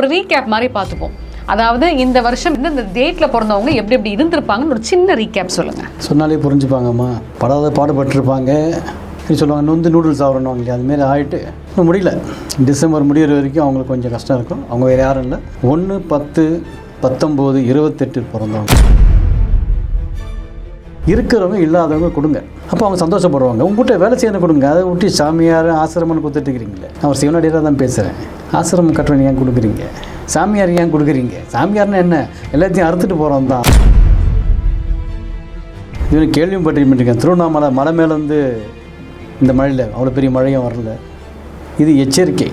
ஒரு ரீகேப் மாதிரி பார்த்துப்போம். அதாவது இந்த வருஷம் இந்த இந்த டேட்டில் பிறந்தவங்க எப்படி எப்படி இருந்திருப்பாங்கன்னு ஒரு சின்ன ரீகேப் சொல்லுங்கள் சொன்னாலே புரிஞ்சுப்பாங்கம்மா. படாத பாடுபட்டிருப்பாங்க. சொல்லுவாங்க நொந்து நூடுல்ஸ் சாப்பிடணும் இல்லையா? அதுமாரி ஆகிட்டு இன்னும் முடியல. டிசம்பர் முடிகிற வரைக்கும் அவங்களுக்கு கொஞ்சம் கஷ்டம் இருக்கும். அவங்க வேறு யாரும் இல்லை. ஒன்று பத்து பத்தொம்போது இருபத்தெட்டு பிறந்தவங்க. இருக்கிறவங்க இல்லாதவங்க கொடுங்க. அப்போ அவங்க சந்தோஷப்படுவாங்க. உங்ககிட்ட வேலை செய்யணும் கொடுங்க. அதை விட்டு சாமியார் ஆசிரமம்னு கொடுத்துட்டுக்கிறீங்களே நான் ஒரு சிவனடியாக தான் பேசுகிறேன் ஆசிரமம் கட்டுறேன் ஏன் கொடுக்குறீங்க? சாமியார் ஏன் கொடுக்குறீங்க? சாமியார்னா என்ன? எல்லாத்தையும் அறுத்துட்டு போகிறோம் தான். இது கேள்விப்பட்டிருக்கேன் திருவண்ணாமலை மலை மேலேருந்து இந்த மழையில் அவ்வளோ பெரிய மழையும் வரல. இது எச்சரிக்கை.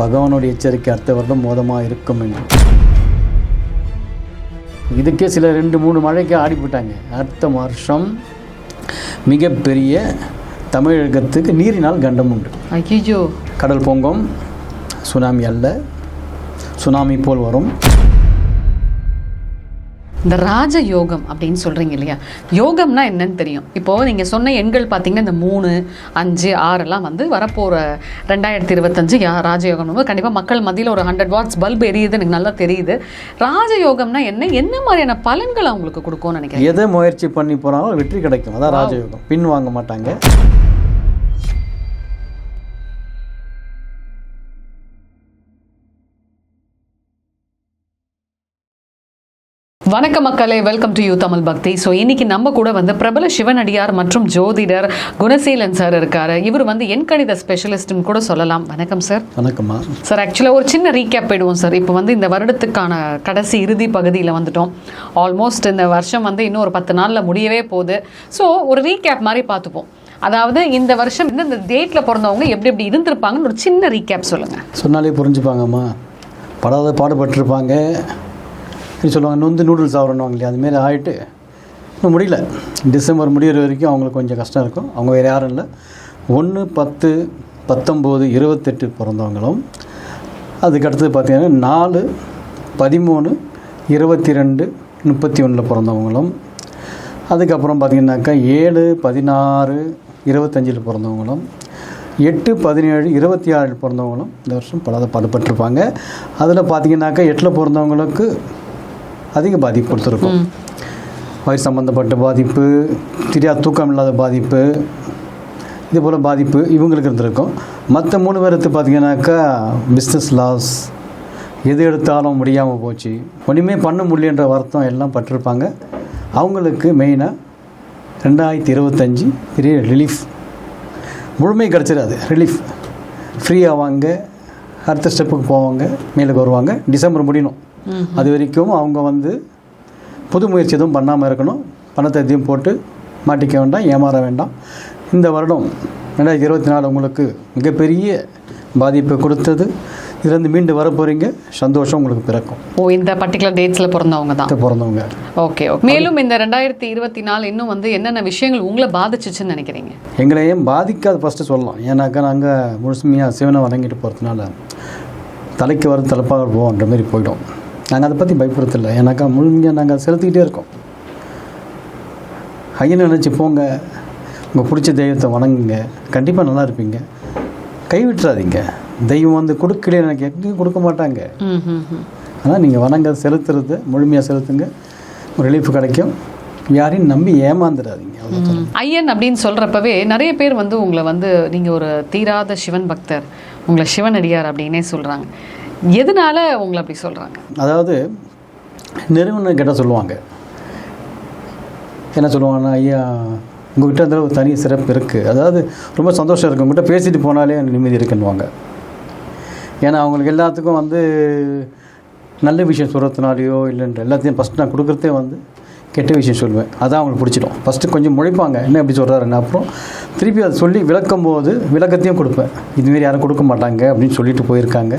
பகவானுடைய எச்சரிக்கை அடுத்த வருடம் மோதமாக இருக்கும் என்று. இதுக்கே சில ரெண்டு மூணு மழைக்கு ஆடி போட்டாங்க அடுத்த வருஷம் மிகப்பெரிய தமிழகத்துக்கு நீரினால் கண்டம் உண்டு. கடல் பொங்கும் சுனாமி அல்ல. சுனாமி போல் வரும். இந்த ராஜ யோகம் அப்படின்னு சொல்கிறீங்க இல்லையா? யோகம்னா என்னன்னு தெரியும். இப்போது நீங்கள் சொன்ன எண்கள் பார்த்தீங்கன்னா இந்த மூணு அஞ்சு ஆறெல்லாம் வந்து வரப்போகிற ரெண்டாயிரத்தி இருபத்தஞ்சு ராஜயோகம் கண்டிப்பாக மக்கள் மத்தியில் ஒரு ஹண்ட்ரட் வாட்ஸ் பல்ப் எரியுது எனக்கு நல்லா தெரியுது. ராஜயோகம்னா என்ன? என்ன மாதிரியான பலன்கள் அவங்களுக்கு கொடுக்கும்னு நினைக்கிறேன் எதை முயற்சி பண்ணி போனாலும் வெற்றி கிடைக்கும். அதான் ராஜயோகம். பின் வாங்க மாட்டாங்க. வணக்கம் மக்களே வெல்கம் டு யூ தமிழ் பக்தி. ஸோ இன்னைக்கு நம்ம கூட வந்து பிரபல சிவனடியார் மற்றும் ஜோதிடர் குணசீலன் சார் இருக்காரு. இவர் வந்து எண்கணித ஸ்பெஷலிஸ்ட்னு கூட சொல்லலாம். வணக்கம் சார் வணக்கம்மா சார் ஆக்சுவலாக ஒரு சின்ன ரீகேப் போயிடுவோம் சார் இப்போ வந்து இந்த வருடத்துக்கான கடைசி இறுதி பகுதியில் வந்துட்டோம். ஆல்மோஸ்ட் இந்த வருஷம் வந்து இன்னும் ஒரு பத்து நாளில் முடியவே போகுது. ஸோ ஒரு ரீகேப் மாதிரி பார்த்துப்போம். அதாவது இந்த வருஷம் இந்த டேட்டில் பிறந்தவங்க எப்படி எப்படி இருந்திருப்பாங்கன்னு ஒரு சின்ன ரீகேப் சொல்லுங்கள் சொன்னாலே புரிஞ்சுப்பாங்கம்மா. படாத பாடுபட்டிருப்பாங்க. சொல்லுவாங்க. நொந்து நூடுல்ஸ் சாப்பிடணும் இல்லையா? அதுமாரி ஆகிட்டு இன்னும் முடியல. டிசம்பர் முடிகிற வரைக்கும் அவங்களுக்கு கொஞ்சம் கஷ்டம் இருக்கும். அவங்க வேறு யாரும் இல்லை. ஒன்று பத்து பத்தொம்போது இருபத்தெட்டு பிறந்தவங்களும். அதுக்கடுத்தது பார்த்திங்கன்னா நாலு பதிமூணு இருபத்தி ரெண்டு முப்பத்தி ஒன்றில் பிறந்தவங்களும். அதுக்கப்புறம் பார்த்தீங்கன்னாக்கா ஏழு பதினாறு இருபத்தஞ்சில் பிறந்தவங்களும். எட்டு பதினேழு இருபத்தி ஆறில் பிறந்தவங்களும் இந்த வருஷம் பல படுபட்டிருப்பாங்க அதில் பார்த்தீங்கன்னாக்கா எட்டில் பிறந்தவங்களுக்கு அதிக பாதிப்பு கொடுத்துருக்கும். வயிறு சம்மந்தப்பட்ட பாதிப்பு தெரியாத தூக்கம் இல்லாத பாதிப்பு இது போல் பாதிப்பு இவங்களுக்கு இருந்திருக்கும். மற்ற மூணு பேருக்கு பார்த்தீங்கன்னாக்கா பிஸ்னஸ் லாஸ் எது எடுத்தாலும் முடியாமல் போச்சு. ஒன்றுமே பண்ண முடியன்ற வருத்தம் எல்லாம் பட்டிருப்பாங்க. அவங்களுக்கு மெயினாக ரெண்டாயிரத்தி இருபத்தஞ்சி பெரிய ரிலீஃப் முழுமை கிடச்சிடாது ரிலீஃப் ஃப்ரீ ஆவாங்க அடுத்த ஸ்டெப்புக்கு போவாங்க மேலுக்கு வருவாங்க. டிசம்பர் முடியணும். அது வரைக்கும் அவங்க வந்து புது முயற்சி எதுவும் பண்ணாமல் இருக்கணும். பணத்தை எதையும் போட்டு மாட்டிக்க வேண்டாம் ஏமாற வேண்டாம். இந்த வருடம் ரெண்டாயிரத்தி இருபத்தி நாலு உங்களுக்கு மிகப்பெரிய பாதிப்பை கொடுத்தது. இதுலேருந்து மீண்டு வர போகிறீங்க சந்தோஷம் உங்களுக்கு பிறக்கும். ஓ இந்த பர்டிகுலர் டேட்ஸில் பிறந்தவங்க தான். பிறந்தவங்க. ஓகே ஓகே மேலும் இந்த ரெண்டாயிரத்தி இருபத்தி நாலு இன்னும் வந்து என்னென்ன விஷயங்கள் உங்களை பாதிச்சுச்சுன்னு நினைக்கிறீங்க? எங்களையும் பாதிக்காத ஃபஸ்ட்டு சொல்லலாம். ஏன்னாக்கா நாங்கள் முழுசுமையாக சிவனை வணங்கிட்டு போகிறதுனால தலைக்கு வர தலைப்பாக போவோன்ற மாதிரி போயிடும். நாங்கள் அதை பற்றி பயப்படுறதில்ல. ஏன்னாக்கா முழுமையாக நாங்கள் செலுத்திக்கிட்டே இருக்கோம். ஐயனை நினச்சி போங்க. உங்கள் பிடிச்ச தெய்வத்தை வணங்குங்க. கண்டிப்பாக நல்லா இருப்பீங்க. கைவிட்டுறாதீங்க. தெய்வம் வந்து கொடுக்கல எனக்கு எங்கேயும் கொடுக்க மாட்டாங்க. ஆனால் நீங்கள் வணங்க செலுத்துறது முழுமையாக செலுத்துங்க. ரிலீஃப் கிடைக்கும். யாரையும் நம்பி ஏமாந்துடாதீங்க. ஐயன் அப்படின்னு சொல்றப்பவே நிறைய பேர் வந்து உங்களை வந்து நீங்க ஒரு தீராத சிவன் பக்தர். உங்களை சிவனடியார் அப்படின்னே சொல்றாங்க. எதனால உங்களை அப்படி சொல்கிறாங்க அதாவது நிறுவனம் கிட்ட சொல்லுவாங்க. என்ன சொல்லுவாங்கன்னா ஐயா உங்ககிட்ட அதில் ஒரு தனி சிறப்பு இருக்குது அதாவது ரொம்ப சந்தோஷம் இருக்குது உங்கள்கிட்ட பேசிட்டு போனாலே நிம்மதி இருக்குன்னுவாங்க. ஏன்னா அவங்களுக்கு எல்லாத்துக்கும் வந்து நல்ல விஷயம் சொல்கிறதுனாலையோ இல்லைன்ற எல்லாத்தையும் ஃபஸ்ட் நான் கொடுக்குறதே வந்து கெட்ட விஷயம் சொல்லுவேன். அதான் அவங்களுக்கு பிடிச்சிடும். ஃபஸ்ட்டு கொஞ்சம் முழிப்பாங்க என்ன எப்படி சொல்கிறாருன்னு அப்புறம் திருப்பி அதை சொல்லி விளக்கும் போது விளக்கத்தையும் கொடுப்பேன். இதுமாரி யாரும் கொடுக்க மாட்டாங்க அப்படின்னு சொல்லிட்டு போயிருக்காங்க.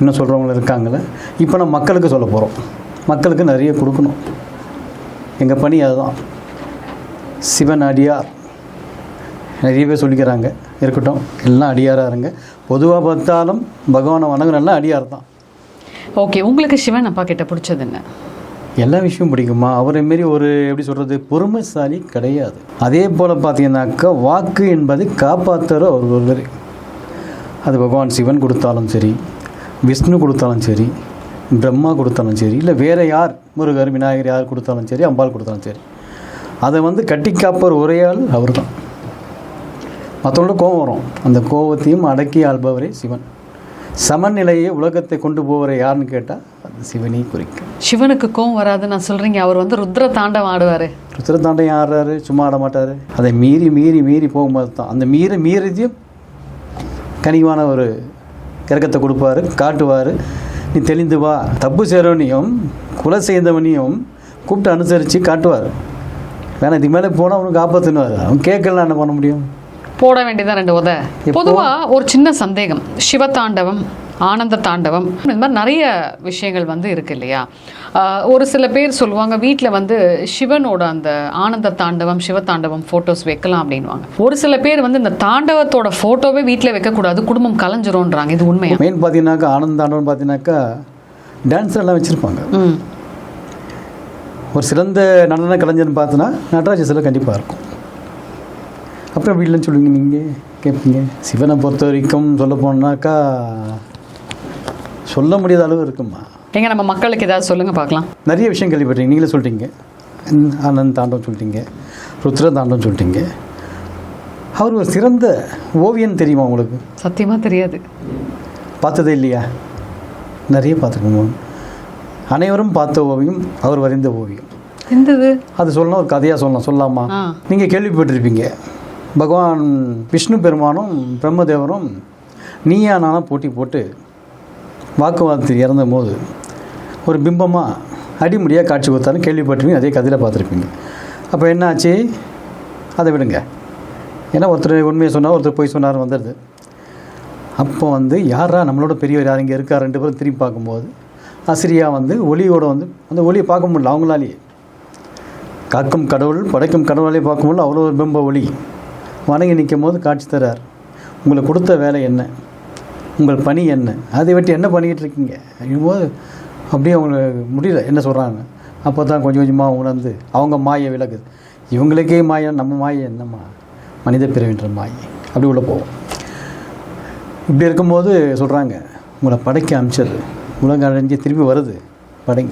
இன்னும் சொல்கிறவங்க இருக்காங்களே இப்போ நம்ம மக்களுக்கு சொல்ல போகிறோம் மக்களுக்கு நிறைய கொடுக்கணும். எங்கள் பணி அதுதான். சிவன் அடியார். நிறைய பேர் சொல்லிக்கிறாங்க. இருக்கட்டும் எல்லாம் அடியாராக இருங்க. பொதுவாக பார்த்தாலும் பகவானை வணங்குறெல்லாம் அடியார் தான். ஓகே உங்களுக்கு சிவன் அப்பா கிட்ட பிடிச்சது என்ன? எல்லா விஷயமும் பிடிக்குமா? அவரை மாரி ஒரு எப்படி சொல்கிறது பொறுமைசாலி கிடையாது. அதே போல் பார்த்தீங்கன்னாக்கா வாக்கு என்பதை காப்பாற்றுற ஒரு ஒருவர். அது பகவான் சிவன் கொடுத்தாலும் சரி விஷ்ணு கொடுத்தாலும் சரி பிரம்மா கொடுத்தாலும் சரி இல்லை வேறு யார் முருகர் விநாயகர் யார் கொடுத்தாலும் சரி அம்பாள் கொடுத்தாலும் சரி அதை வந்து கட்டி காப்பவர் ஒரே ஆள் அவர் தான் மற்றவங்களோட கோபம் வரும். அந்த கோபத்தையும் அடக்கி ஆள்பவரே சிவன். சமநிலையை உலகத்தை கொண்டு போவரை யாருன்னு கேட்டால் அது சிவனை குறிக்கும். சிவனுக்கு கோவம் வராது நான் சொல்றீங்க. அவர் வந்து ருத்ர தாண்டம் ஆடுவாரு. ருத்திரத்தாண்டையும் ஆடுறாரு சும்மா ஆட மாட்டார். அதை மீறி மீறி மீறி போகும்போது தான் அந்த மீறி மீறிதையும் கனிவான ஒரு இறக்கத்தை கொடுப்பாரு காட்டுவார். நீ தெளிந்து வா. தப்பு செய்கிறவனையும் குலை செய்தவனையும் கூப்பிட்டு அனுசரித்து காட்டுவார். வேணா இதுக்கு மேலே போனால் அவனுக்கு ஆபத்துன்னுவார் அவன் கேட்கலாம் என்ன பண்ண முடியும்? போட வேண்டியதான் ரெண்டு உத. எப்போ? பொதுவா ஒரு சின்ன சந்தேகம். சிவதாண்டவம் ஆனந்த தாண்டவம். இந்த மாதிரி நிறைய விஷயங்கள் வந்து இருக்கு இல்லையா? ஒரு சில பேர் சொல்லுவாங்க வீட்டில் வந்து சிவனோட அந்த ஆனந்த தாண்டவம் சிவதாண்டவம் ஃபோட்டோஸ் வைக்கலாம் அப்படின்வாங்க ஒரு சில பேர் வந்து இந்த தாண்டவத்தோட ஃபோட்டோவே வீட்டில் வைக்கக்கூடாது குடும்பம் கலைஞ்சிரும்ன்றாங்க. இது உண்மையா? மெயின் பார்த்தீங்கன்னாக்கா ஆனந்தாண்டவன் பார்த்தீங்கன்னாக்கா டான்ஸர் எல்லாம் வச்சுருப்பாங்க. ஒரு சிறந்த நடன கலைஞர்னு பார்த்தோன்னா நடராஜ சிலை கண்டிப்பாக இருக்கும். அப்புறம் வீட்டில் சொல்லுவீங்க நீங்கள் கேட்பீங்க சிவனை பொறுத்த வரைக்கும் சொல்ல போனாக்கா சொல்ல முடியாத அளவு இருக்குமா எங்க நம்ம மக்களுக்கு ஏதாவது சொல்லுங்க பார்க்கலாம். நிறைய விஷயம் கேள்விப்பட்டீங்க நீங்களே சொல்லிட்டீங்க. ஆனந்த் தாண்டம் சொல்லிட்டீங்க. ருத்ர தாண்டம் சொல்லிட்டீங்க. அவர் ஒரு சிறந்த ஓவியன் தெரியுமா உங்களுக்கு? சத்தியமா தெரியாது. பார்த்ததே இல்லையா? நிறைய பார்த்துருக்கோம். அனைவரும் பார்த்த ஓவியம் அவர் வரைந்த ஓவியம். எந்தது? அது சொல்லணும் ஒரு கதையாக சொல்லலாம்? சொல்லலாமா நீங்கள் கேள்விப்பட்டிருப்பீங்க. பகவான் விஷ்ணு பெருமானும் பிரம்மதேவரும் நீயா நானா போட்டி போட்டு வாக்குவாதத்தில் இறந்த போது ஒரு பிம்பமாக அடிமுடியாக காட்சி கொடுத்தாலும் கேள்விப்பட்டிருப்பீங்க அதே கதையில் பார்த்துருப்பீங்க. அப்போ என்ன ஆச்சு அதை விடுங்க. ஏன்னா ஒருத்தர் உண்மையை சொன்னார் ஒருத்தர் போய் சொன்னார் வந்துடுது. அப்போ வந்து யாரா நம்மளோட பெரியவர் யார் இங்கே இருக்கா ரெண்டு பேரும் திரும்பி பார்க்கும்போது அசிரியா வந்து ஒளியோட வந்து அந்த ஒளியை பார்க்க முடியல அவங்களாலேயே. காக்கும் கடவுள் படைக்கும் கடவுளாலே பார்க்கும்போது அவ்வளோ ஒரு பிம்ப ஒளி. வணங்கி நிற்கும் போது காட்சி தரார். உங்களுக்கு கொடுத்த வேலை என்ன? உங்கள் பணி என்ன? அதை விட்டு என்ன பண்ணிக்கிட்டு இருக்கீங்க? போது அப்படியே அவங்களுக்கு முடியல. என்ன சொல்கிறாங்க அப்போ தான் கொஞ்சம் கொஞ்சமாக உணர்ந்து அவங்க மாயை விலகுது. இவங்களுக்கே மாயம் நம்ம மாயை என்னம்மா? மனித பிறவின்ற மாயை. அப்படி உள்ளே போவோம். இப்படி இருக்கும்போது சொல்கிறாங்க உங்களை படைக்க அமைச்சர் உலகம் அடைஞ்சு திரும்பி வருது. படைங்க.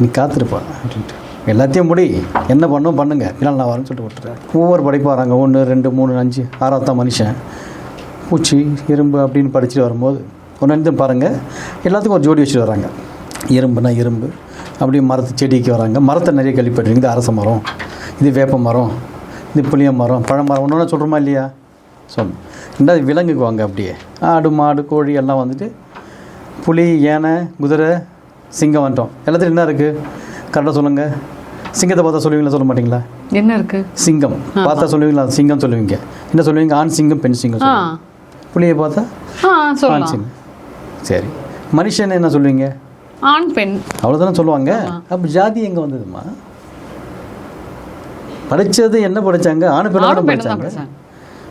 நீ காத்திருப்பா. அப்படின்ட்டு. எல்லாத்தையும் முடி. என்ன பண்ணும் பண்ணுங்க. பின்னால் நான் வரேன்னு சொல்லிட்டு விட்டுறேன் ஒவ்வொரு படைப்பு வராங்க. ஒன்று ரெண்டு மூணு அஞ்சு. ஆறாவத்தான் மனுஷன். பூச்சி எறும்பு அப்படின்னு படிச்சுட்டு வரும்போது ஒன்று பாருங்கள் எல்லாத்துக்கும் ஒரு ஜோடி வச்சுட்டு வராங்க. எறும்புனா எறும்பு அப்படியே மரத்து செடிக்கு வராங்க. மரத்தை நிறைய கேள்விப்பட்டிருக்கீங்க. இது அரச மரம் இது வேப்ப மரம் இது புளிய மரம் பழ மரம். ஒன்று ஒன்று சொல்கிறோமா இல்லையா? சொல்லணும் ரெண்டாவது விலங்குக்கு வாங்க அப்படியே. ஆடு மாடு கோழி எல்லாம் வந்துட்டு புலி யானை குதிரை சிங்கம் வந்துட்டோம். எல்லாத்துலையும் என்ன இருக்குது கரெக்டாக சொல்லுங்கள் சிங்கத்தை பார்த்தா சொல்லுவீங்களா? சொல்ல மாட்டீங்களா? என்ன இருக்கு? சிங்கம். பார்த்தா சொல்லுவீங்களா? சிங்கம் சொல்லுவீங்க. என்ன சொல்லுவீங்க? ஆண் சிங்கம் பெண் சிங்கம் புலியை பார்த்தா? சொல்லலாம். சரி. மனுஷன் என்ன சொல்லுவீங்க? ஆண் பெண். அவ்வளோதானே சொல்லுவாங்க? அப்போ ஜாதி எங்கே வந்ததுமா? படித்தது என்ன படித்தாங்க ஆணு பெண்ணை ஆணும் பெண்ணு தான் படித்தாங்க படிச்சாங்க.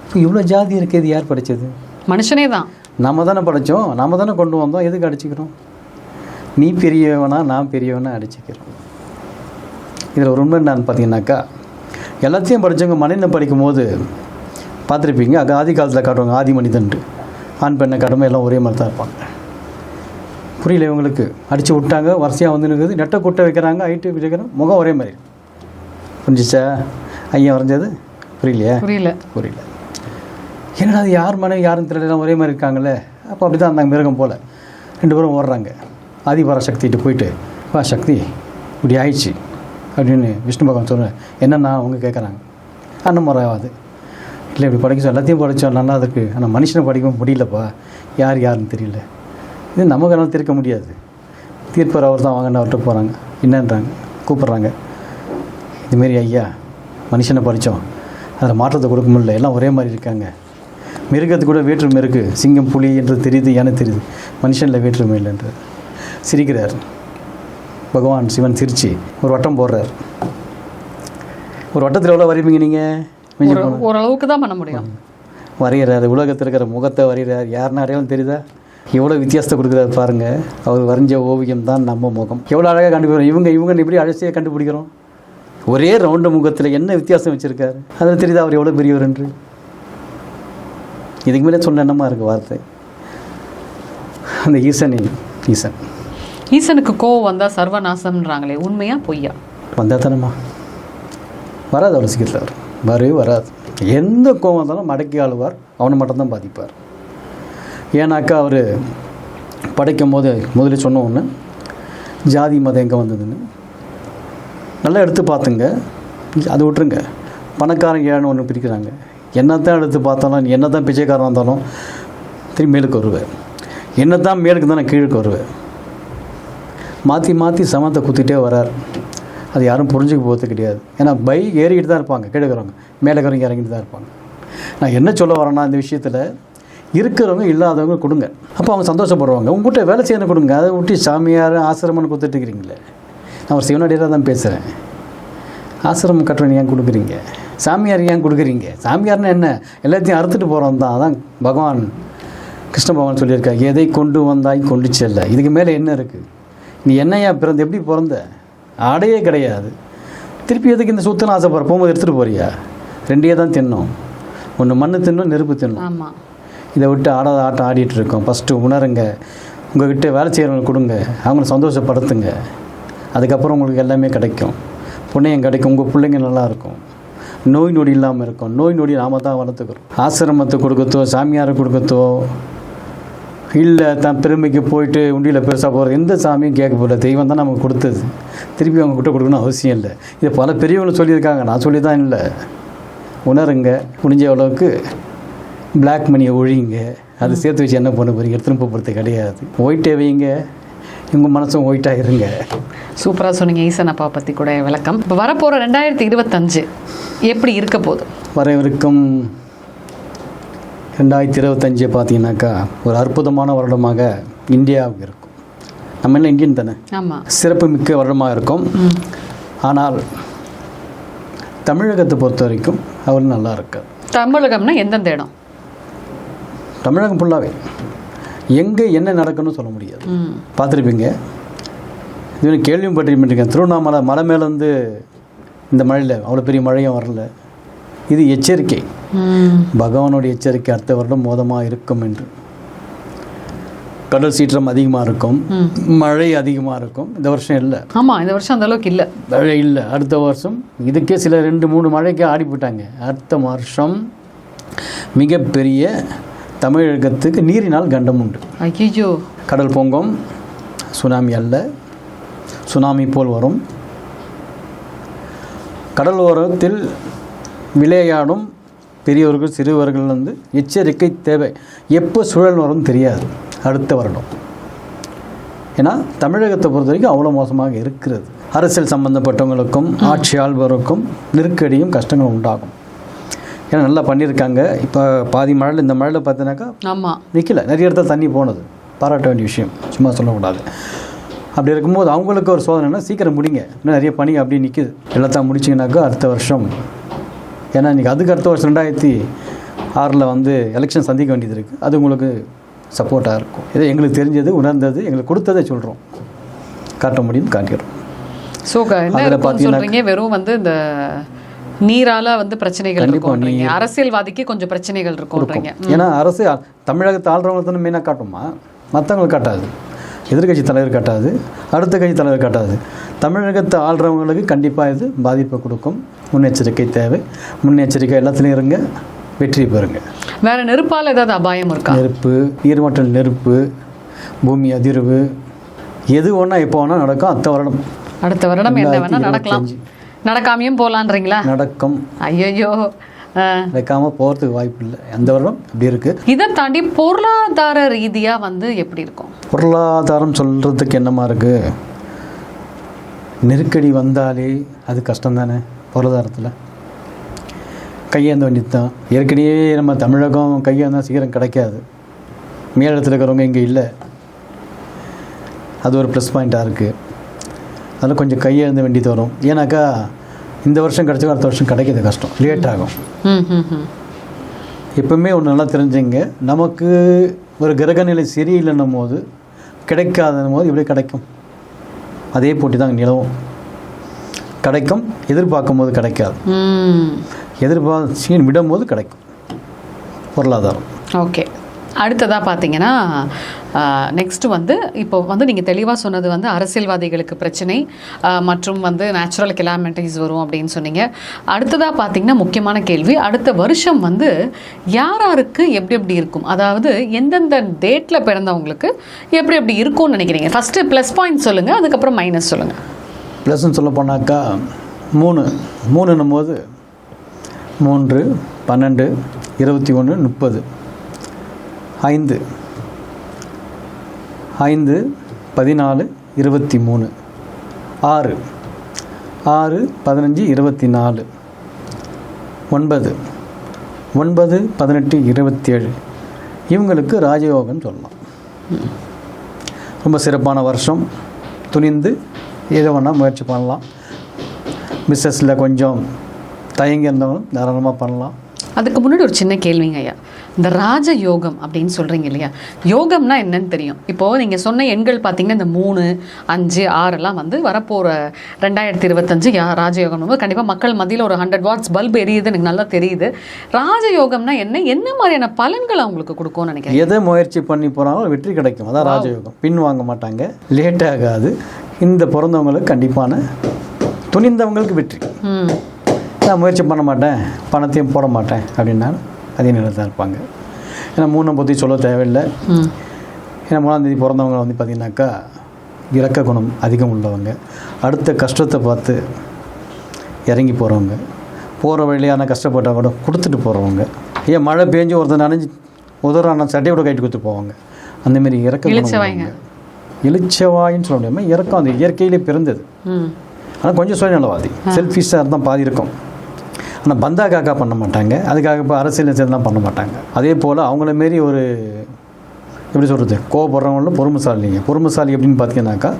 இப்போ இவ்வளோ ஜாதி இருக்குது யார் படித்தது மனுஷனே தான். நம்ம தானே படைச்சோம். நம்ம தானே கொண்டு வந்தோம். எதுக்கு அடிச்சுக்கிறோம்? நீ பெரியவனா நான் பெரியவனா அடிச்சுக்கிறோம். இதில் ஒரு உண்மை நான் பார்த்தீங்கன்னாக்கா எல்லாத்தையும் படித்தவங்க மனிதனை படிக்கும்போது பார்த்துருப்பீங்க. அங்கே ஆதி காலத்தில் காட்டுவாங்க ஆதி மனிதன்ட்டு. ஆண் பெண்ணை காட்டும்போது எல்லாம் ஒரே மாதிரி தான் இருப்பாங்க. புரியல இவங்களுக்கு? அடித்து விட்டாங்க வரிசையாக வந்து நிற்குது நெட்டை குட்டை வைக்கிறாங்க ஹைட்டு வைக்கிறாங்க. முகம் ஒரே மாதிரி. புரிஞ்சிச்சா? ஐயா வரைஞ்சது? புரியலையா? புரியல. புரியல. என்னடா அது யார் மனைவி யாரும் தெரியல. ஒரே மாதிரி இருக்காங்களே அப்போ அப்படி தான் இருந்தாங்க மிருகம் போல். ரெண்டு பேரும் ஓடுறாங்க. ஆதிபர சக்திகிட்ட போயிட்டு வா சக்தி இப்படி ஆயிடுச்சு. அப்படின்னு விஷ்ணு பகவான் சொல்கிறேன் என்னன்னா அவங்க கேட்குறாங்க அண்ணன் முறை ஆகாது. இல்லை இப்படி படிக்க எல்லாத்தையும் படித்தோம் நல்லா இருக்கு. ஆனால் மனுஷனை படிக்கவும் முடியலப்பா. யார் யாருன்னு தெரியல. இது நமக்கு என்னால் தீர்க்க முடியாது. தீர்ப்பர் அவர் தான் வாங்கன்னு அவர்கிட்ட போகிறாங்க என்னன்றாங்க? கூப்பிட்றாங்க. இதுமாரி ஐயா மனுஷனை படித்தோம் அதில் மாற்றத்தை கொடுக்க முடியல. எல்லாம் ஒரே மாதிரி இருக்காங்க. மிருகத்து கூட வேற்றுமை இருக்குது சிங்கம் புலி என்று தெரியுது யானை தெரியுது. மனுஷனில் வேற்றுமை இல்லைன்றது சிரிக்கிறார். பகவான் சிவன் சிரிச்சு ஒரு வட்டம் போடுறார். ஒரு வட்டத்தில் எவ்வளோ வருவீங்க நீங்கள் ஓரளவுக்கு தான் பண்ண முடியும். வரைகிறார் உலகத்தில் இருக்கிற முகத்தை வரைகிறார். யாருன்னா அடையாளம் தெரியுதா? எவ்வளோ வித்தியாசத்தை கொடுக்குறாரு பாருங்க. அவர் வரைஞ்ச ஓவியம் தான் நம்ம முகம். எவ்வளோ அழகாக கண்டுபிடிக்கிறோம். இவங்க இவங்க எப்படி அழசியாக கண்டுபிடிக்கிறோம். ஒரே ரவுண்டு முகத்தில் என்ன வித்தியாசம் வச்சுருக்காரு? அதில் தெரியுதா அவர் எவ்வளோ பெரியவர் என்று? இதுக்கு மேலே சொன்ன என்னமா இருக்குது வார்த்தை? அந்த ஈசன் ஈசன். ஈசனுக்கு கோவம் வந்தா சர்வநாசம்ன்றாங்களே உண்மையா பொய்யா? வந்தால் தானேம்மா. வராது அவ்வளோ சீக்கிரத்தில் வரும் வரவே வராது. எந்த கோவம் இருந்தாலும் மடக்கி ஆளுவார். அவனை மட்டும்தான் பாதிப்பார். ஏன்னாக்கா அவர் படைக்கும் போது முதலில் சொன்ன ஒன்று ஜாதி மதம் எங்கே வந்ததுன்னு? நல்லா எடுத்து பார்த்துங்க. அதை விட்டுருங்க. பணக்காரன் ஏன்னு ஒன்று பிரிக்கிறாங்க. என்னத்தான் எடுத்து பார்த்தாலும் என்ன என்னதான் பிச்சைக்காரன் இருந்தாலும் திரும்பி மேலுக்கு வருவேன் என்ன தான் மேலுக்கு தான் நான் கீழுக்கு வருவேன் மாற்றி மாற்றி சமத்தை குத்திட்டே வரார். அது யாரும் புரிஞ்சுக்க போகிறது கிடையாது. ஏன்னா பை ஏறிக்கிட்டு தான் இருப்பாங்க கீழே மேலே இருக்கிறவங்க இறங்கிட்டு தான் இருப்பாங்க. நான் என்ன சொல்ல வரேன்னா இந்த விஷயத்தில் இருக்கிறவங்க இல்லாதவங்க கொடுங்க. அப்போ அவங்க சந்தோஷப்படுவாங்க. உங்ககிட்ட வேலை செய்யணும் கொடுங்க. அதை விட்டு சாமியார் ஆசிரமம்னு கொடுத்துட்டு இருக்கிறீங்களே நான் ஒரு சிவனடியாக தான் பேசுகிறேன் ஆசிரமம் கட்டுறேன் ஏன் கொடுக்குறீங்க? சாமியார் ஏன் கொடுக்குறீங்க? சாமியார்னா என்ன? எல்லாத்தையும் அறுத்துட்டு போகிறோம் தான். அதான் பகவான் கிருஷ்ண பகவான் சொல்லியிருக்காங்க எதை கொண்டு வந்தாய் கொண்டு செல்ல. இதுக்கு மேலே என்ன இருக்குது நீ என்னையா பிறந்த? எப்படி பிறந்த? ஆடையே கிடையாது. திருப்பி எதுக்கு இந்த சுத்தம் ஆசைப்படுற போகும்போது எடுத்துகிட்டு போறியா? ரெண்டையே தான் தின்னோம். ஒன்று மண்ணு தின்னும் நெருப்பு தின்னும். இதை விட்டு ஆடாத ஆட்டம் ஆடிட்டு இருக்கோம். ஃபஸ்ட்டு உணருங்க. உங்ககிட்ட வேலை செய்கிறவங்க கொடுங்க. அவங்கள சந்தோஷப்படுத்துங்க. அதுக்கப்புறம் உங்களுக்கு எல்லாமே கிடைக்கும். புண்ணியம் கிடைக்கும். உங்கள் பிள்ளைங்க நல்லா இருக்கும். நோய் நொடி இல்லாமல் இருக்கும். நோய் நொடி நாம தான் வளர்த்துக்கிறோம். ஆசிரமத்தை கொடுக்கத்தோ சாமியாரை கொடுக்கத்தோ இல்லை தான் பெருமைக்கு போயிட்டு உண்டியில் பெருசாக போகிறது எந்த சாமியும் கேட்க போகல தெய்வம் தான் நமக்கு கொடுத்தது. திருப்பி அவங்க கிட்ட கொடுக்கணும் அவசியம் இல்லை. இது பல பெரியவங்களும் சொல்லியிருக்காங்க. நான் சொல்லி தான் இல்லை. உணருங்க. முடிஞ்ச அளவுக்கு பிளாக் மணியை ஒழிங்க அது சேர்த்து வச்சு என்ன பண்ண போறீங்க? எடுத்துன்னு போகிறது கிடையாது. ஒயிட்டே வைங்க. உங்கள் மனசும் ஒயிட்டாக இருங்க. சூப்பரா சொன்னீங்க. ஈசன் அப்பா பத்தி கூட விளக்கம். இப்போ வரப்போற ரெண்டாயிரத்தி இருபத்தஞ்சு எப்படி இருக்க போகுது? வரவிருக்கும் ரெண்டாயிரத்தி இருபத்தஞ்சு பார்த்தீங்கன்னாக்கா ஒரு அற்புதமான வருடமாக இந்தியாவுக்கு இருக்கும். நம்ம என்ன இந்தியன் தானே? சிறப்பு மிக்க வருடமாக இருக்கும். ஆனால் தமிழகத்தை பொறுத்த வரைக்கும் அவர் நல்லா இருக்கார். தமிழகம்னா எந்தெந்த இடம்? தமிழகம் ஃபுல்லாகவே எங்கே என்ன நடக்குன்னு சொல்ல முடியாது. பார்த்துருப்பீங்க. இது கேள்வியும் பட்டிருப்பீங்க திருவண்ணாமலை மலை மேலேருந்து இந்த மழையில் அவ்வளோ பெரிய மழையும் வரல. இது எச்சரிக்கை. பகவானுடைய எச்சரிக்கை அடுத்த வருடம் மோதமாக இருக்கும் என்று. கடல் சீற்றம் அதிகமாக இருக்கும். மழை அதிகமாக இருக்கும். இந்த வருஷம் இல்லை. ஆமா இந்த வருஷம் அந்த அளவுக்கு இல்ல. மழை இல்லை. அடுத்த வருஷம் இதுக்கே சில ரெண்டு மூணு மழைக்கே ஆடி போயிட்டாங்க அடுத்த வருஷம் மிகப்பெரிய தமிழகத்துக்கு நீரினால் கண்டம் உண்டு. ஐயோ கடல் பொங்கும். சுனாமி அல்ல. சுனாமி போல் வரும். கடல் ஓரத்தில் விளையாடும் பெரியவர்கள் சிறுவர்கள் வந்து எச்சரிக்கை தேவை. எப்போ சுழல் வரும் தெரியாது. அடுத்த வருடம். ஏன்னா தமிழகத்தை பொறுத்த வரைக்கும் அவ்வளோ மோசமாக இருக்கிறது. அரசியல் சம்பந்தப்பட்டவங்களுக்கும் ஆட்சி ஆள்பவருக்கும் நெருக்கடியும் கஷ்டங்களும் உண்டாகும். ஏன்னா நல்லா பண்ணியிருக்காங்க. இப்போ பாதி மழையில் இந்த மழையில் பார்த்தீங்கன்னாக்கா ஆமா. நிற்கல நிறைய இடத்துல தண்ணி போனது. பாராட்ட வேண்டிய விஷயம். சும்மா சொல்லக்கூடாது. அப்படி இருக்கும்போது அவங்களுக்கு ஒரு சோதனைனா சீக்கிரம் முடிங்க. இன்னும் நிறைய பணி அப்படியே நிற்குது எல்லாத்தையும் முடிச்சிங்கனாக்கா அடுத்த வருஷம் ஏன்னா இன்றைக்கி அதுக்கு அடுத்த வருஷம் ரெண்டாயிரத்தி ஆறில் வந்து எலெக்ஷன் சந்திக்க வேண்டியது இருக்குது அது உங்களுக்கு சப்போர்ட்டாக இருக்கும். இதை எங்களுக்கு தெரிஞ்சது உணர்ந்தது எங்களுக்கு கொடுத்ததை சொல்கிறோம் காட்ட முடியும் காட்டிடுறோம் என்ன அதுல சொல்றீங்க? வெறும் வந்து இந்த நீரால வந்து பிரச்சனைகள் இருக்கும்ன்றீங்க. அரசியல்வாதிக்கு கொஞ்சம் பிரச்சனைகள் இருக்கும்ன்றீங்க. ஏன்னா அரசு தமிழகத்தை ஆள்றவங்க தானே மெயினாக காட்டுமா? மற்றவங்களுக்கு காட்டாது. எதிர்க்கட்சி தலைவர் காட்டாது. அடுத்த கட்சி தலைவர் காட்டாது. தமிழகத்தை ஆள்றவங்களுக்கு கண்டிப்பாக இது பாதிப்பை கொடுக்கும். முன்னெச்சரிக்கை தேவை. முன்னெச்சரிக்கை எல்லாத்துலேயும் இருங்க. வெற்றி பெறுங்க. வேற நெருப்பால ஏதாவது அபாயம் இருக்கா? நெருப்பு நீர்மட்டல் நெருப்பு பூமி அதிர்வு எது ஒன்றா எப்போ வேணால் நடக்கும். அத்த வருடம். அடுத்த வருடம் என்ன வேணா நடக்கலாம். நடக்காமையும் போலான்றீங்களா? நடக்கும். ஐயோ நடக்காமல் போகிறதுக்கு வாய்ப்பு இல்லை. அந்த வருடம்? இப்படி இருக்குது இதை தாண்டி பொருளாதார ரீதியா வந்து எப்படி இருக்கும்? பொருளாதாரம் சொல்கிறதுக்கு என்னமா இருக்குது நெருக்கடி வந்தாலே அது கஷ்டம் தானே பொருளாதாரத்தில். கையேந்த வேண்டியது தான் ஏற்கனவே நம்ம தமிழகம் கையேந்தா சீக்கிரம் கிடைக்காது. மேலிடத்தில் இருக்கிறவங்க இங்கே இல்லை. அது ஒரு ப்ளஸ் பாயிண்ட்டாக இருக்குது அதில் கொஞ்சம் கையேந்த வேண்டியது வரும். ஏன்னாக்கா இந்த வருஷம் கிடைச்சா அடுத்த வருஷம் கிடைக்கிறது கஷ்டம். லேட் ஆகும். எப்பவுமே ஒன்று நல்லா தெரிஞ்சுங்க. நமக்கு ஒரு கிரகநிலை சரியில்லைன்னும் போது கிடைக்காதன்னும் போது இப்படி கிடைக்கும்? அதே போட்டி தான் நிலவும். கிடைக்கும் எதிர்பார்க்கும் போது கிடைக்காது எதிர்பார்த்து விடும்போது கிடைக்கும். பொருளாதாரம். ஓகே. அடுத்ததாக பார்த்தீங்கன்னா நெக்ஸ்ட் வந்து இப்போ வந்து நீங்கள் தெளிவாக சொன்னது வந்து அரசியல்வாதிகளுக்கு பிரச்சனை மற்றும் வந்து நேச்சுரல் கிளாமிட்டிஸ் வரும் அப்படின்னு சொன்னீங்க. அடுத்ததாக பார்த்தீங்கன்னா முக்கியமான கேள்வி அடுத்த வருஷம் வந்து யார் யாருக்கு எப்படி எப்படி இருக்கும்? அதாவது எந்தெந்த டேட்டில் பிறந்தவங்களுக்கு எப்படி எப்படி இருக்கும்னு நினைக்கிறீங்க? ஃபஸ்ட்டு ப்ளஸ் பாயிண்ட் சொல்லுங்கள் அதுக்கப்புறம் மைனஸ் சொல்லுங்கள் ப்ளஸ்ன்னு சொல்ல போனாக்கா மூணு. மூணுன்னும் போது மூன்று பன்னெண்டு இருபத்தி ஒன்று முப்பது. ஐந்து. ஐந்து பதினாலு இருபத்தி மூணு. ஆறு. ஆறு பதினஞ்சு இருபத்தி நாலு. ஒன்பது. ஒன்பது பதினெட்டு இருபத்தி ஏழு இவங்களுக்கு ராஜயோகம் சொல்லலாம். ரொம்ப சிறப்பான வருஷம். துணிந்து எதை வேணால் முயற்சி பண்ணலாம். பிஸ்னஸில் கொஞ்சம் தயங்கி இருந்தவங்களும் தாராளமாக பண்ணலாம். அதுக்கு முன்னாடி ஒரு சின்ன கேள்விங்க ஐயா. இந்த ராஜ யோகம் அப்படின்னு சொல்கிறீங்க இல்லையா? யோகம்னா என்னன்னு தெரியும். இப்போது நீங்கள் சொன்ன எண்கள் பார்த்தீங்கன்னா இந்த மூணு அஞ்சு ஆறெல்லாம் வந்து வரப்போகிற ரெண்டாயிரத்தி இருபத்தஞ்சு யா ராஜயோகம் கண்டிப்பாக மக்கள் மத்தியில் ஒரு ஹண்ட்ரட் வாட்ஸ் பல்ப் எரியுது எனக்கு நல்லா தெரியுது. ராஜயோகம்னா என்ன? என்ன மாதிரியான பலன்கள் அவங்களுக்கு கொடுக்கும்னு நினைக்கிறேன் எதை முயற்சி பண்ணி போகிறாங்களோ வெற்றி கிடைக்கும். அதான் ராஜயோகம் பின் வாங்க மாட்டாங்க. லேட் ஆகாது. இந்த பிறந்தவங்களுக்கு கண்டிப்பான துணிந்தவங்களுக்கு வெற்றி. நான் முயற்சி பண்ண மாட்டேன் பணத்தையும் போட மாட்டேன் அப்படின்னா அதே நிலை தான் இருப்பாங்க. ஏன்னா மூணை பற்றி சொல்ல தேவையில்லை. ஏன்னா மூணாம் தேதி பிறந்தவங்க வந்து பார்த்திங்கனாக்கா இரக்க குணம் அதிகம் உள்ளவங்க. அடுத்த கஷ்டத்தை பார்த்து இறங்கி போகிறவங்க போகிற வழியான கஷ்டப்பட்டால் கூட கொடுத்துட்டு போகிறவங்க ஏன் மழை பெஞ்சு ஒருத்தர் நனைஞ்சு உதறான சட்டையை கூட கைட்டு கொடுத்து போவாங்க. அந்தமாரி இறக்க. இளிச்சவாயின்னு சொல்ல முடியாமல் இறக்கம் அந்த இயற்கையிலே பிறந்தது. ஆனால் கொஞ்சம் சுயநலவாதி. செல்ஃபிஷாக இருந்தால் பாதி இருக்கும். ஆனால் பந்தா காக்கா பண்ண மாட்டாங்க. அதுக்காக இப்போ அரசியல் சேர்ந்துலாம் பண்ண மாட்டாங்க. அதே போல் அவங்கள மாரி ஒரு எப்படி சொல்கிறது கோவப்படுறவங்களும் பொறுமைசாலிங்க. பொறுமைசாலி எப்படின்னு பார்த்தீங்கன்னாக்கா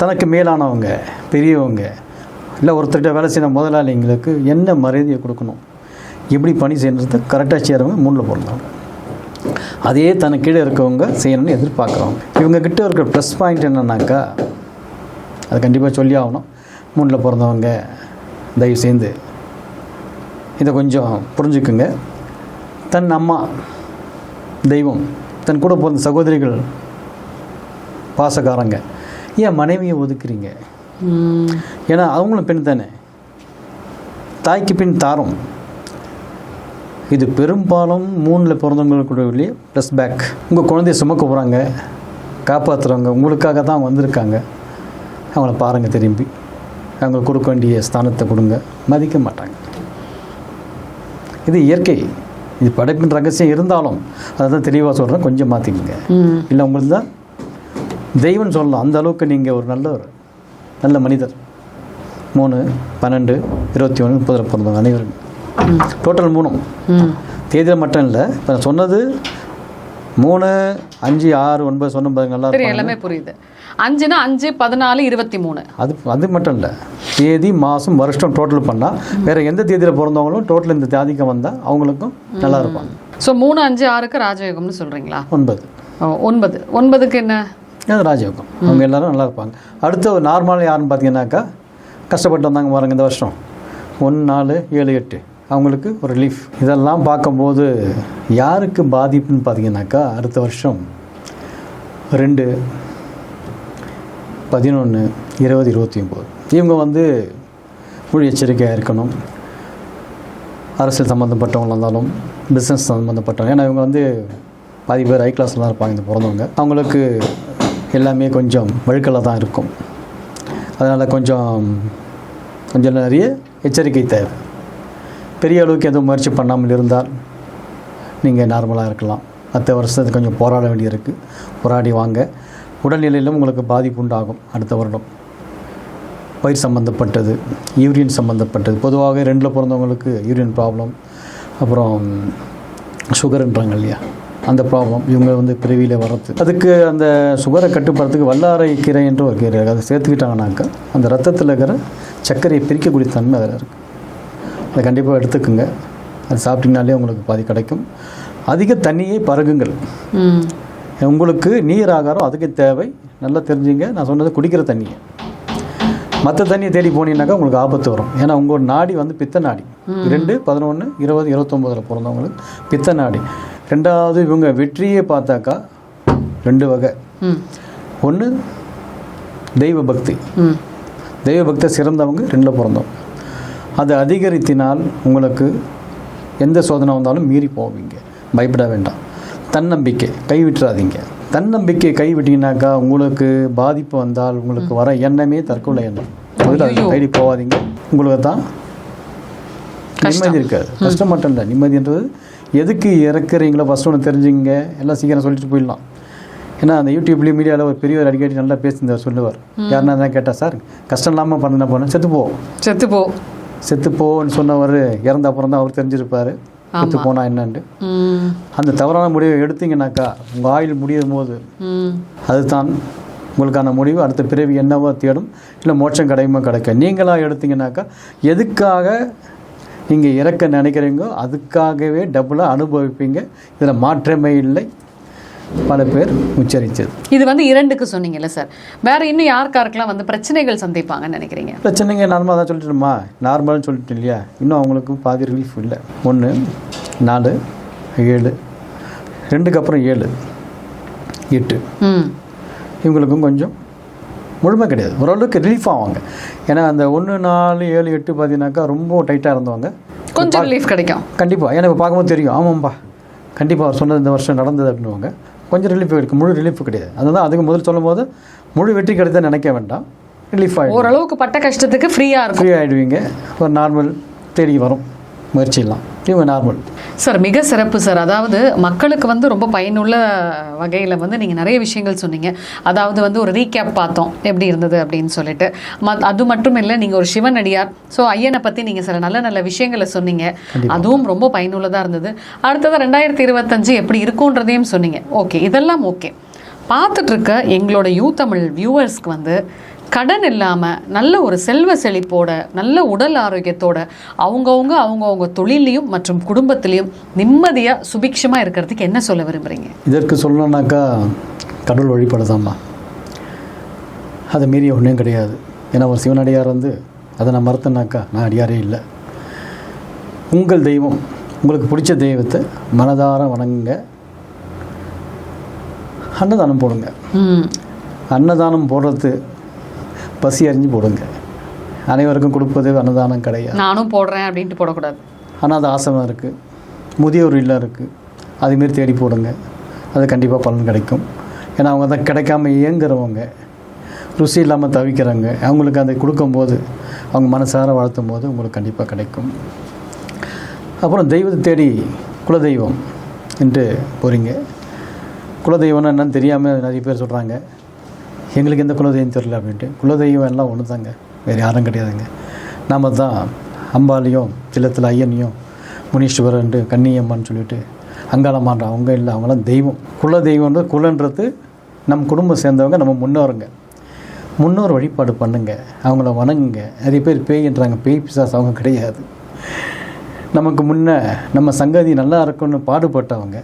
தனக்கு மேலானவங்க பெரியவங்க இல்லை ஒருத்தர்கிட்ட வேலை செய்யற முதலாளிங்களுக்கு என்ன மரியாதையை கொடுக்கணும்? எப்படி பணி செய்யறது கரெக்டாக செய்கிறவங்க மூணில் பிறந்தவங்க அதே தனக்கு கீழே இருக்கவங்க செய்யணும்னு எதிர்பார்க்குறவங்க இவங்க கிட்ட இருக்கிற ப்ளஸ் பாயிண்ட் என்னன்னாக்கா அது கண்டிப்பாக சொல்லி ஆகணும். மூணில் பிறந்தவங்க தயவு செய்து இதை கொஞ்சம் புரிஞ்சுக்குங்க. தன் அம்மா தெய்வம் தன் கூட பிறந்த சகோதரிகள் பாசக்காரங்க ஏன் மனைவியை ஒதுக்குறீங்க? ஏன்னா அவங்களும் பெண் தானே. தாய்க்கு பின் தாரம். இது பெரும்பாலும் மூணில் பிறந்தவங்களுக்குள்ளே ப்ளஸ் பேக் உங்கள் குழந்தைய சுமக்க போகிறாங்க காப்பாற்றுறவங்க உங்களுக்காக தான் அவங்க வந்திருக்காங்க. அவங்கள பாருங்கள் திரும்பி. அவங்களுக்கு கொடுக்க வேண்டிய ஸ்தானத்தை கொடுங்க. மதிக்க மாட்டாங்க. இது இயற்கை. இது படைப்பின் ரகசியம் இருந்தாலும் அதை தான் தெளிவாக சொல்கிறேன் கொஞ்சம் மாற்றிக்கங்க இல்லை உங்களுக்கு தான் தெய்வம் சொல்லலாம். அந்த அளவுக்கு நீங்கள் ஒரு நல்ல ஒரு நல்ல மனிதர். மூணு பன்னெண்டு இருபத்தி ஒன்று முப்பதில் பிறந்தவங்க அனைவரும். டோட்டல் மூணும் தேதியில் மட்டும் இல்லை. இப்போ நான் சொன்னது மூணு அஞ்சு ஆறு ஒன்பது சொன்ன பாருங்க நல்லா சரி இருப்பாங்க. எல்லாமே புரியுது. அஞ்சுனா அஞ்சு பதினாலு இருபத்தி மூணு. அது அது மட்டும் இல்லை. தேதி மாதம் வருஷம் டோட்டல் பண்ணால் வேறு எந்த தேதியில் பிறந்தவங்களும் டோட்டல் இந்த தேதிக்கு வந்தால் அவங்களுக்கும் நல்லா இருப்பாங்க. ஸோ மூணு அஞ்சு ஆறுக்கு ராஜயோகம்னு சொல்கிறீங்களா ஒன்பது. ஒன்பது. ஒன்பதுக்கு என்ன? அது ராஜயோகம். அவங்க எல்லாரும் நல்லா இருப்பாங்க. அடுத்த ஒரு நார்மல் யாருன்னு பார்த்தீங்கன்னாக்கா கஷ்டப்பட்டு வந்தாங்க பாருங்க இந்த வருஷம். ஒன்று நாலு ஏழு எட்டு. அவங்களுக்கு ஒரு ரிலீஃப் இதெல்லாம் பார்க்கும்போது யாருக்கு பாதிப்புன்னு பார்த்தீங்கன்னாக்கா அடுத்த வருஷம் ரெண்டு பதினொன்று இருபது இருபத்தி ஒம்பது. இவங்க வந்து முழு எச்சரிக்கையாக இருக்கணும். அரசியல் சம்மந்தப்பட்டவங்களாக இருந்தாலும் பிஸ்னஸ் சம்மந்தப்பட்டவங்க ஏன்னா இவங்க வந்து பாதி பேர் ஹை தான் இருப்பாங்க இந்த பிறந்தவங்க. அவங்களுக்கு எல்லாமே கொஞ்சம் வழுக்கலாக தான் இருக்கும். அதனால் கொஞ்சம் கொஞ்சம் நிறைய எச்சரிக்கை தேவை. பெரிய அளவுக்கு எதுவும் முயற்சி பண்ணாமல் இருந்தால் நீங்கள் நார்மலாக இருக்கலாம். அடுத்த வருஷத்துக்கு கொஞ்சம் போராட வேண்டியிருக்கு. போராடி வாங்க. உடல்நிலையிலும் உங்களுக்கு பாதிப்பு உண்டாகும் அடுத்த வருடம். பயிர் சம்மந்தப்பட்டது யூரின் சம்மந்தப்பட்டது பொதுவாக ரெண்டில் பிறந்தவங்களுக்கு யூரின் ப்ராப்ளம் அப்புறம் சுகருன்றாங்க இல்லையா? அந்த ப்ராப்ளம் இவங்க வந்து பிறவியில் வர்றது. அதுக்கு அந்த சுகரை கட்டுப்படுறதுக்கு வல்லாரை கீரை என்று ஒரு கீரை அதை சேர்த்துக்கிட்டாங்கனாக்கா அந்த ரத்தத்தில் இருக்கிற சர்க்கரையை பிரிக்கக்கூடிய தன்மை அதில் இருக்குது அதை கண்டிப்பாக எடுத்துக்குங்க. அது சாப்பிட்டீங்கனாலே உங்களுக்கு பாதி கிடைக்கும். அதிக தண்ணியை பருகுங்கள். உங்களுக்கு நீர் ஆகாரம் அதுக்கு தேவை. நல்லா தெரிஞ்சுங்க. நான் சொன்னது குடிக்கிற தண்ணியை. மற்ற தண்ணியை தேடி போனீங்கன்னாக்கா உங்களுக்கு ஆபத்து வரும். ஏன்னா உங்கள் நாடி வந்து பித்த நாடி. ரெண்டு பதினொன்று இருபது இருபத்தொம்போதில் பிறந்தவங்களுக்கு பித்த நாடி. ரெண்டாவது இவங்க வெற்றியே பார்த்தாக்கா ரெண்டு வகை. ஒன்று தெய்வ பக்தி தெய்வ பக்தி சிறந்தவங்க ரெண்டில் பிறந்தவங்க. அது அதிகரித்தினால் உங்களுக்கு எந்த சோதனை வந்தாலும் மீறி போவீங்க. பயப்பட வேண்டாம். தன்னம்பிக்கை. கைவிட்டுறாதீங்க. தன்னம்பிக்கை கைவிட்டீங்கன்னாக்கா உங்களுக்கு பாதிப்பு வந்தால் உங்களுக்கு வர எண்ணமே தற்கொலை எண்ணம். முதல்ல தேடி போகாதீங்க உங்களுக்கு தான் நிம்மதி இருக்காது. கஷ்டம் மட்டும் இல்லை. நிம்மதின்றது எதுக்கு இறக்குறீங்களோ ஃபஸ்ட் ஒன்று தெரிஞ்சுங்க எல்லாம் சீக்கிரம் சொல்லிட்டு போயிடலாம். ஏன்னா அந்த யூடியூப்லேயும் மீடியாவில் ஒரு பெரியவர் அடிக்கடி நல்லா பேசியிருந்தார் சொல்லுவார். யாருன்னா தான் கேட்டால் சார் கஷ்டம் இல்லாமல் பண்ண போனேன் செத்து போ செத்து போ செத்து போன்னு சொன்னவர் இறந்த அப்புறம் தான் அவர் தெரிஞ்சிருப்பார். செத்து போனா என்னன்ட்டு. அந்த தவறான முடிவை எடுத்தீங்கன்னாக்கா உங்கள் ஆயுள் முடியும் போது அதுதான் உங்களுக்கான முடிவு. அடுத்த பிறவி என்னவோ தேடும். இல்லை மோட்சம் கிடைக்குமோ கிடைக்கும் நீங்களாக எடுத்தீங்கன்னாக்கா எதுக்காக நீங்கள் இறக்க நினைக்கிறீங்களோ அதுக்காகவே டபுளாக அனுபவிப்பீங்க. இதில் மாற்றமே இல்லை. பல பேர் உச்சரித்தது. இது வந்து இரண்டுக்கு சொன்னீங்கல்ல சார். வேற இன்னும் யாருக்காருக்கெல்லாம் வந்து பிரச்சனைகள் சந்திப்பாங்கன்னு நினைக்கிறீங்க? பிரச்சனைங்க நார்மலாக தான் சொல்லிட்டுமா? நார்மல்னு சொல்லிட்டு இல்லையா? இன்னும் அவங்களுக்கு பாதி ரிலீஃப் இல்லை. ஒன்று நாலு ஏழு. ரெண்டுக்கு அப்புறம் ஏழு. எட்டு. இவங்களுக்கும் கொஞ்சம் முழுமை கிடையாது. ஓரளவுக்கு ரிலீஃப் ஆவாங்க. ஏன்னா அந்த ஒன்று நாலு ஏழு எட்டு பார்த்தீங்கன்னாக்கா ரொம்ப டைட்டாக இருந்தவங்க. கொஞ்சம் ரிலீஃப் கிடைக்கும். கண்டிப்பாக ஏன்னா இப்போ பார்க்கும்போது தெரியும். ஆமாம்பா. கண்டிப்பாக அவர் சொன்னது இந்த வருஷம் நடந்தது அப்படின்னுவாங்க. கொஞ்சம் ரிலீஃப் இருக்குது முழு ரிலீஃப் கிடையாது. அதுதான் அதுக்கு முதல் சொல்லும்போது முழு வெற்றி கிடைத்தா நினைக்க வேண்டாம். ரிலீஃப் ஆகிடும் ஓரளவுக்கு பட்ட கஷ்டத்துக்கு ஃப்ரீயா இருக்கும். ஃப்ரீ ஆகிடுவீங்க ஒரு நார்மல் தேடி வரும். முயற்சியெல்லாம். இவங்க நார்மல் சார் மிக சிறப்பு சார் அதாவது மக்களுக்கு வந்து ரொம்ப பயனுள்ள வகையில் வந்து நீங்கள் நிறைய விஷயங்கள் சொன்னீங்க. அதாவது வந்து ஒரு ரீகேப் பார்த்தோம். எப்படி இருந்தது அப்படின்னு சொல்லிட்டு. மத் அது மட்டும் இல்லை நீங்கள் ஒரு சிவனடியார். ஸோ ஐயனை பற்றி நீங்கள் சில நல்ல நல்ல விஷயங்களை சொன்னீங்க. அதுவும் ரொம்ப பயனுள்ளதாக இருந்தது. அடுத்தது ரெண்டாயிரத்தி இருபத்தஞ்சு எப்படி இருக்குன்றதையும் சொன்னீங்க. ஓகே இதெல்லாம் ஓகே பார்த்துட்டு இருக்க எங்களோட யூ தமிழ் வியூவர்ஸ்க்கு வந்து கடன் இல்லாமல் நல்ல ஒரு செல்வ செழிப்போட நல்ல உடல் ஆரோக்கியத்தோட அவங்கவுங்க அவங்கவுங்க தொழிலையும் மற்றும் குடும்பத்திலையும் நிம்மதியாக சுபிக்ஷமாக இருக்கிறதுக்கு என்ன சொல்ல விரும்புகிறீங்க இதற்கு சொல்லணும்னாக்கா கடவுள் வழிபாடுதாம்மா. அதை மீறிய ஒன்றும் கிடையாது. ஏன்னா ஒரு சிவனடியார் வந்து அதை நான் மறுத்தனாக்கா நான் அடியாரே இல்லை. உங்கள் தெய்வம் உங்களுக்கு பிடிச்ச தெய்வத்தை மனதார வணங்குங்க. அன்னதானம் போடுங்க. அன்னதானம் போடுறது பசி அறிஞ்சு போடுங்க. அனைவருக்கும் கொடுப்பது அன்னதானம் கிடையாது. நானும் போடுறேன் அப்படின்ட்டு போடக்கூடாது. அனாத ஆசிரமம் இருக்குது முதியோர் இல்லம் இருக்குது அதுமாரி தேடி போடுங்க. அது கண்டிப்பாக பலன் கிடைக்கும். ஏன்னா அவங்க தான் கிடைக்காம இயங்குறவங்க. ருசி இல்லாமல் தவிக்கிறாங்க அவங்களுக்கு அதை கொடுக்கும்போது அவங்க மனசார வாழ்த்தும் போது உங்களுக்கு கண்டிப்பாக கிடைக்கும். அப்புறம் தெய்வத்தை தேடி குலதெய்வம். என்று போகிறீங்க குலதெய்வம்னா என்னன்னு தெரியாமல் நிறைய பேர் சொல்கிறாங்க எங்களுக்கு எந்த குலதெய்வம் தெரியல அப்படின்ட்டு. குலதெய்வம் எல்லாம் ஒன்று தாங்க வேறு யாரும் கிடையாதுங்க. நாம் தான் அம்பாலையும் திலத்தில் ஐயனையும் முனீஸ்வரன்ட்டு கன்னியம்மான்னு சொல்லிட்டு அங்காளம்மான்ற அவங்க இல்லை அவங்களாம் தெய்வம். குல தெய்வம்ன்றது குலன்றது நம் குடும்பம் சேர்ந்தவங்க நம்ம முன்னோருங்க. முன்னோர் வழிபாடு பண்ணுங்க. அவங்கள வணங்குங்க. நிறைய பேர் பேய்ன்றாங்க. பேய் பிசாஸ் அவங்க கிடையாது. நமக்கு முன்ன நம்ம சங்கதி நல்லா இருக்கும்னு பாடுபட்டவங்க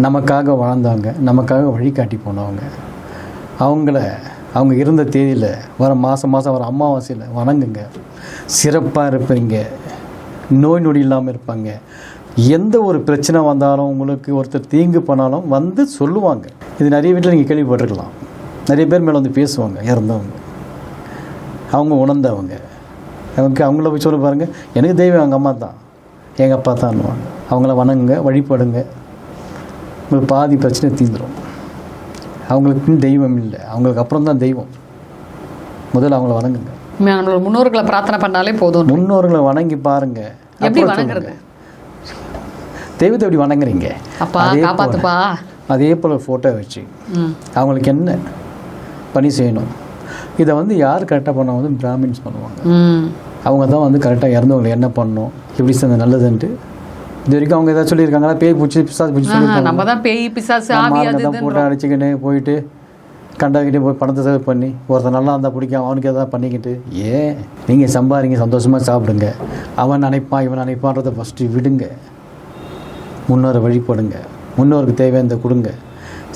நமக்காக வாழ்ந்தவங்க நமக்காக வழிகாட்டி போனவங்க. அவங்கள அவங்க இருந்த தேதியில் வர மாதம் மாதம் வர அமாவாசையில் வணங்குங்க. சிறப்பாக இருப்பீங்க. நோய் நொடி இல்லாமல் இருப்பாங்க. எந்த ஒரு பிரச்சனை வந்தாலும் உங்களுக்கு ஒருத்தர் தீங்கு பண்ணாலும் வந்து சொல்லுவாங்க. இது நிறைய வீட்டில் நீங்கள் கேள்விப்பட்டிருக்கலாம். நிறைய பேர் மேலே வந்து பேசுவாங்க இறந்தவங்க. அவங்க உணர்ந்தவங்க. அவங்க அவங்கள போய் சொல்ல பாருங்கள் எனக்கு தெய்வம் எங்கள் அம்மா தான். எங்கள் அப்பா தான்னுவாங்க. அவங்கள வணங்குங்க வழிபடுங்க. உங்களுக்கு பாதி பிரச்சனை தீந்துடும் அவங்களுக்கு தெய்வம் இல்லை. அவங்களுக்கு அப்புறம் தான் தெய்வம். முதல்ல அவங்கள வணங்குங்க. நம்மளோட முன்னோர்களை பிரார்த்தனை பண்ணாலே போதும். முன்னோர்களை வணங்கி பாருங்க. எப்படி வணங்குறது. தெய்வத்தை எப்படி வணங்குறீங்க? அப்பா அதே போல- காப்பாத்துப்பா. அதே போல் ஃபோட்டோ வச்சு. அவங்களுக்கு என்ன பணி செய்யணும்? இதை வந்து யார் கரெக்டாக பண்ணால் வந்து பிராமின்ஸ் பண்ணுவாங்க? அவங்க தான் வந்து கரெக்டாக இறந்தவங்களை என்ன பண்ணணும்? எப்படி செஞ்ச நல்லதுன்ட்டு இது வரைக்கும் அவங்க ஏதாவது சொல்லியிருக்காங்களா? பேய் பூச்சி பிசாசு பூச்சி நம்ம தான் பேய் பிசாசு ஆவி அது இதுன்னு போட்டு அடிச்சுக்கின்னு போயிட்டு கண்டவங்கிட்ட போய் பணத்தை செலவு பண்ணி ஒருத்தன் நல்லா இருந்தால் பிடிக்கும் அவனுக்கு எதாவது பண்ணிக்கிட்டு. ஏன்? நீங்கள் சம்பாதிங்க சந்தோஷமாக சாப்பிடுங்க. அவன் நினைப்பான் இவன் நினைப்பான்றதை ஃபஸ்ட்டு விடுங்க. முன்னோரை வழிபடுங்க. முன்னோருக்கு தேவையானதை கொடுங்க.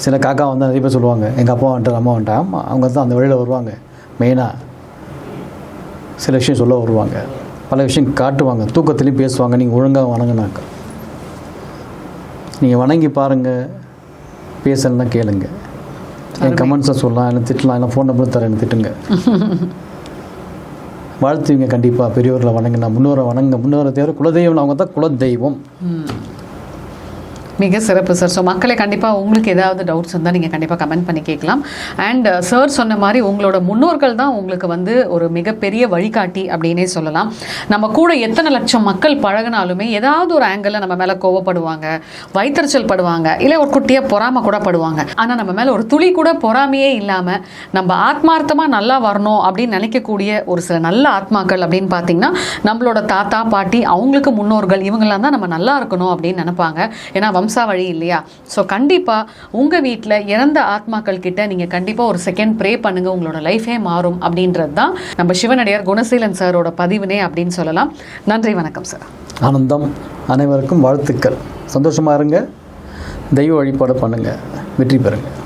சில காக்கா வந்து நிறைய பேர் சொல்லுவாங்க எங்கள் அப்பா வந்துட்டு அம்மா வந்துட்டா ஆமாம் அவங்க தான் அந்த வழியில் வருவாங்க. மெயினாக சில விஷயம் சொல்ல வருவாங்க. பல விஷயம் காட்டுவாங்க தூக்கத்துலேயும் பேசுவாங்க நீங்கள் ஒழுங்காக வணங்கினாக்கா. நீங்கள் வணங்கி பாருங்கள் பேசலைன்னா கேளுங்க. என் கமெண்ட்ஸை சொல்லலாம் இல்லை திட்டலாம் இல்லை ஃபோன் நம்பர் தரேன் திட்டுங்க. வாழ்த்துவீங்க கண்டிப்பாக பெரியவர்களை வணங்கினா முன்னோரை வணங்க முன்னோரை தேவை குலதெய்வம் அவங்க தான் குலதெய்வம் மிக சிறப்பு சார் ஸோ மக்களை கண்டிப்பாக உங்களுக்கு ஏதாவது டவுட்ஸ் இருந்தால் நீங்கள் கண்டிப்பாக கமெண்ட் பண்ணி கேட்கலாம். அண்ட் சார் uh, சொன்ன மாதிரி உங்களோட முன்னோர்கள் தான் உங்களுக்கு வந்து ஒரு மிகப்பெரிய வழிகாட்டி அப்படின்னே சொல்லலாம். நம்ம கூட எத்தனை லட்சம் மக்கள் பழகினாலுமே ஏதாவது ஒரு ஆங்கிளில் நம்ம மேலே கோவப்படுவாங்க வைத்தறிச்சல் படுவாங்க இல்லை ஒரு குட்டியாக பொறாம கூட படுவாங்க. ஆனால் நம்ம மேலே ஒரு துளி கூட பொறாமையே இல்லாமல் நம்ம ஆத்மார்த்தமாக நல்லா வரணும் அப்படின்னு நினைக்கக்கூடிய ஒரு சில நல்ல ஆத்மாக்கள் அப்படின்னு பார்த்தீங்கன்னா நம்மளோட தாத்தா பாட்டி அவங்களுக்கு முன்னோர்கள் இவங்கெல்லாம் தான் நம்ம நல்லா இருக்கணும் அப்படின்னு நினைப்பாங்க. ஏன்னா வம்சாவழி இல்லையா? ஸோ கண்டிப்பாக உங்கள் வீட்டில் இறந்த ஆத்மாக்கள் கிட்ட நீங்கள் கண்டிப்பாக ஒரு செகண்ட் ப்ரே பண்ணுங்க உங்களோட லைஃபே மாறும் அப்படின்றது தான் நம்ம சிவனடியார் குணசீலன் சாரோட பதிவுனே அப்படின்னு சொல்லலாம். நன்றி வணக்கம் சார் ஆனந்தம். அனைவருக்கும் வாழ்த்துக்கள். சந்தோஷமாக இருங்க. தெய்வ வழிபாடு பண்ணுங்கள் வெற்றி பெறுங்கள்